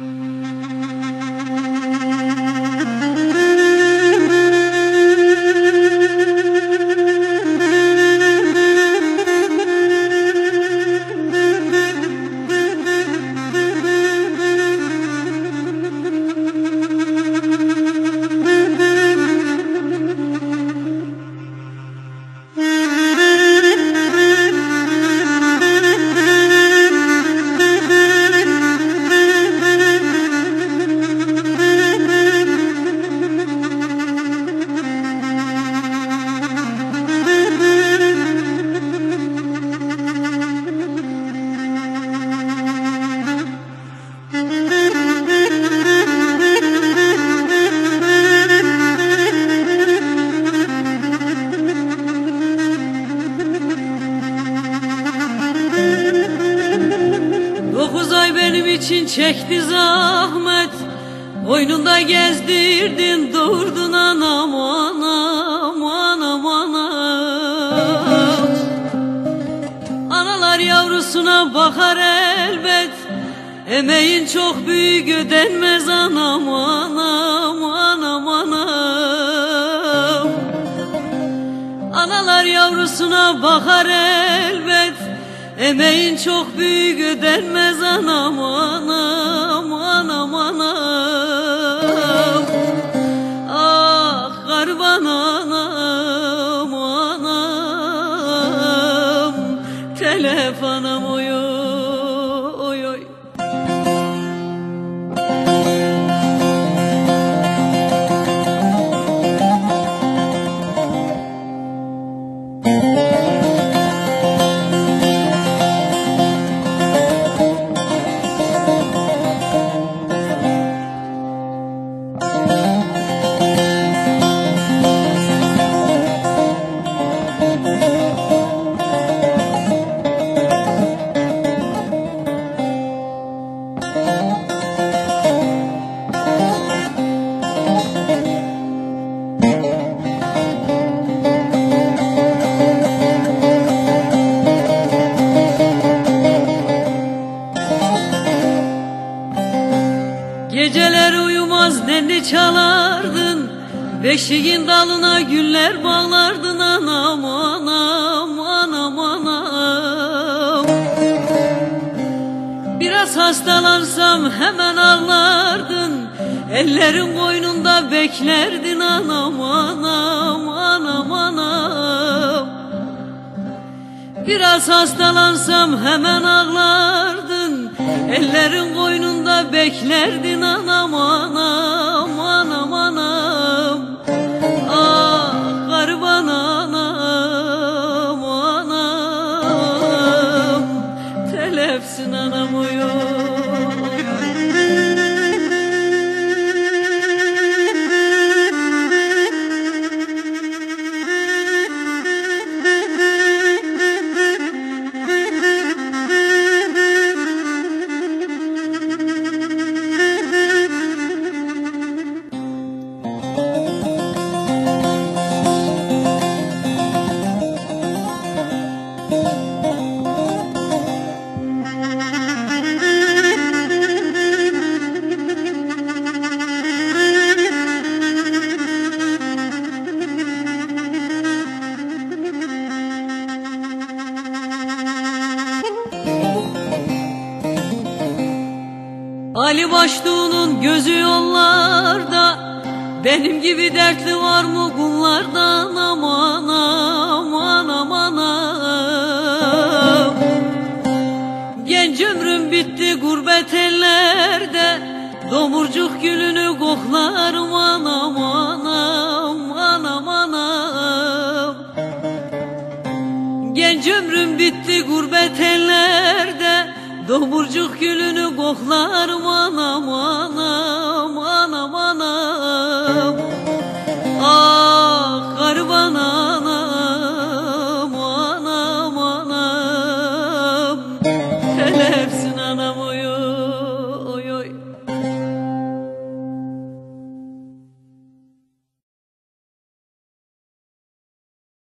Mm-hmm. İçin çekti zahmet. Boynunda gezdirdin doğurdun anam anam anam anam. Analar yavrusuna bakar elbet. Emeğin çok büyük ödenmez anam anam anam anam. Analar yavrusuna bakar elbet Emeğin çok büyük ödenmez anam anam anam anam. Ah garban anam anam. Telef anam Beşiğin dalına güller bağlardın anam anam anam anam. Biraz hastalansam hemen ağlardın Ellerin boynunda beklerdin anam anam anam anam. Biraz hastalansam hemen ağlardın Ellerin koynunda beklerdin anam anam Telefsin anam uyuyor Ali Baştuğ'un gözü yollarda. Benim gibi dertli var mı kullarda Aman aman aman aman. Genç ömrüm bitti gurbet ellerde. Domurcuk gülünü koklarım anam anam anam anam Genç ömrüm bitti gurbet ellerde Domurcuk gülünü koklarım anam anam